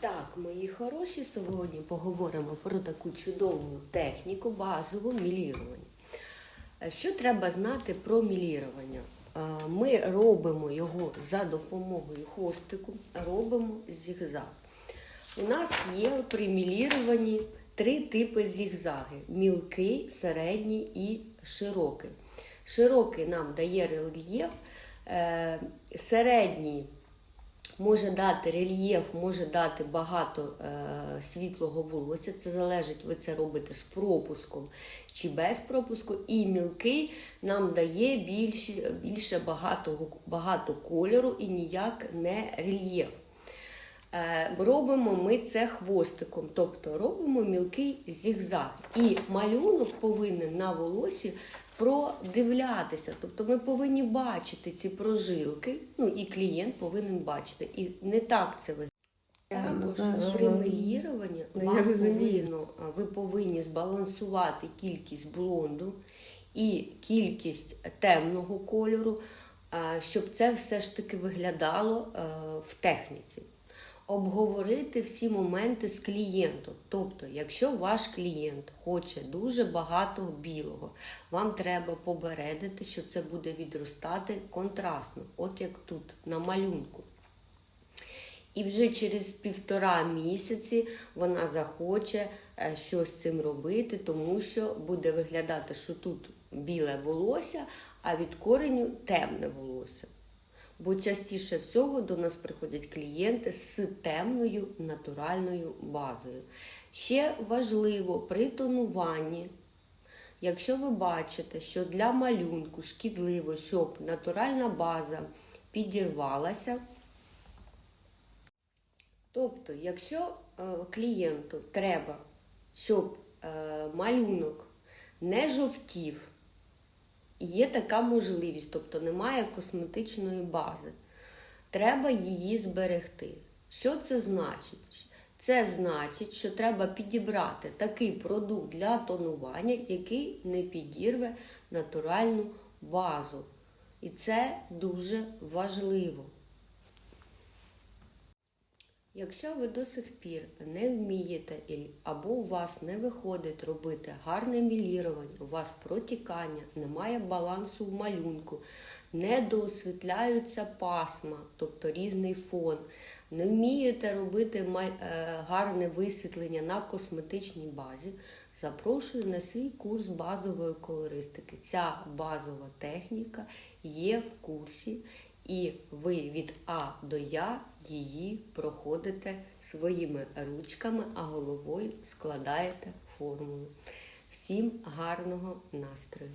так, мої хороші, сьогодні поговоримо про таку чудову техніку базову мілірування. Е, Що треба знати про мілірування? Е, Ми робимо його за допомогою хвостику, робимо зігзаг. У нас є при міліруванні три типи зігзаги: мілкий, середній і широкий. Широкий нам дає рельєф, е, середній може дати рельєф, може дати багато е, світлого волосся. Це залежить, ви це робите з пропуском чи без пропуску. І мілкий нам дає більше, більше багато, багато кольору і ніяк не рельєф. Е, Робимо ми це хвостиком, тобто робимо мілкий зігзаг. І малюнок повинен на волосі продивлятися. Тобто ми повинні бачити ці прожилки, ну і клієнт повинен бачити. І не так це виглядає. Також при меліруванні Ну, вам повинно, ви повинні збалансувати кількість блонду і кількість темного кольору, щоб це все ж таки виглядало е, в техніці. Обговорити всі моменти з клієнтом. Тобто, якщо ваш клієнт хоче дуже багато білого, вам треба попередити, що це буде відростати контрастно, от як тут на малюнку. І вже через півтора місяці вона захоче е, щось з цим робити, тому що буде виглядати, що тут біле волосся, а від кореню темне волосся. Бо частіше всього до нас приходять клієнти з темною натуральною базою. Ще важливо при тонуванні, якщо ви бачите, що для малюнку шкідливо, щоб натуральна база підірвалася, Тобто, якщо е, клієнту треба, щоб е, малюнок не жовтів, є така можливість, тобто немає косметичної бази, треба її зберегти. Що це значить? Це значить, що треба підібрати такий продукт для тонування, який не підірве натуральну базу. І це дуже важливо. Якщо ви до сих пір не вмієте або у вас не виходить робити гарне мілірування, у вас протікання, немає балансу в малюнку, не доосвітляються пасма, тобто різний фон, не вмієте робити е, гарне висвітлення на косметичній базі, запрошую на свій курс базової колористики. Ця базова техніка є в курсі. І ви від А до Я її проходите своїми ручками, а головою складаєте формулу. Всім гарного настрою!